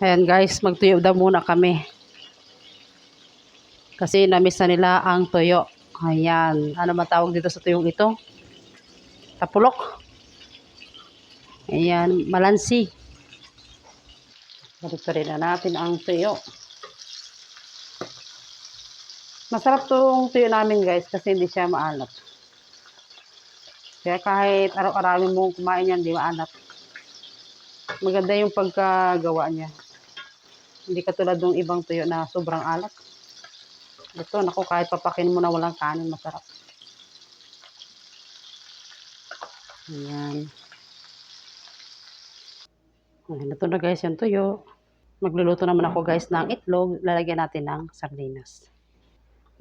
Ayan guys, magtuyo daw muna kami. Kasi namiss na nila ang tuyo. Ayan. Ano matawag dito sa tuyong ito? Tapulok. Ayan. Malansi. Balik rin na natin ang tuyo. Masarap tong tuyo namin guys kasi hindi siya maalat. Kaya kahit araw-arawin mo kumain yan, di maalat. Maganda yung pagkagawa niya. Hindi katulad ng ibang tuyo na sobrang alat. Ito, naku, kahit papakin mo na walang kanin, masarap. Ayan. Ayan, ito na guys yung tuyo. Magluluto naman ako guys ng itlog. Lalagyan natin ng sardinas.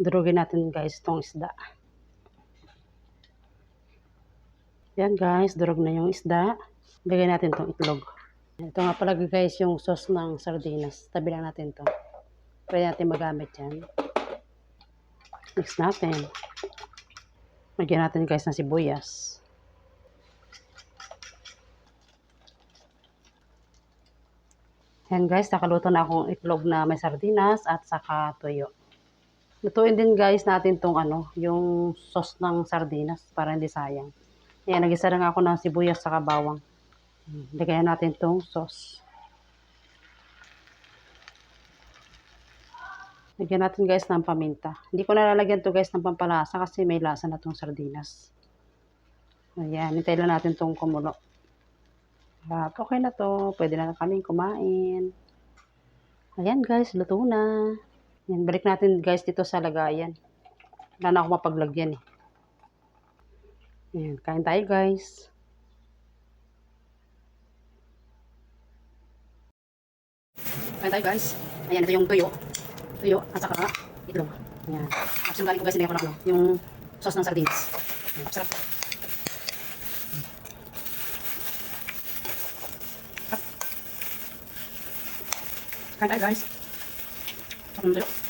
Durugin natin guys itong isda. Yan guys, durog na yung isda. Lagyan natin itong itlog. Ito nga pala guys yung sauce ng sardinas. Tabi lang natin to. Pwede natin magamit yan. Mix natin. Lagyan natin guys ng sibuyas. Yan guys, nakaluto na akong itlog na may sardinas at saka tuyo. Lutuin din guys natin tong ano, yung sauce ng sardinas para hindi sayang. Ayan, nagisa na nga ako ng sibuyas saka bawang. Lagayan natin tong sauce. Lagyan natin guys ng paminta. Hindi ko nalalagyan to guys ng pampalasa kasi may lasa na tong sardinas. Ayan, hintay lang natin tong kumulo. At okay na to. Pwede na kaming kumain. Ayan guys, luto na. Ayan, balik natin guys dito sa lagayan. Wala na ako mapaglagyan eh. Ayan, kain tayo guys. Kain tayo guys. Ayan, ito yung tuyo. Tuyo at saka itlog. Ayan. Tapos yung galing ko guys, nilagyan ko na ano, yung sauce ng sardines. Ayan, sarap. Kain tayo guys. Sarap ng tuyo.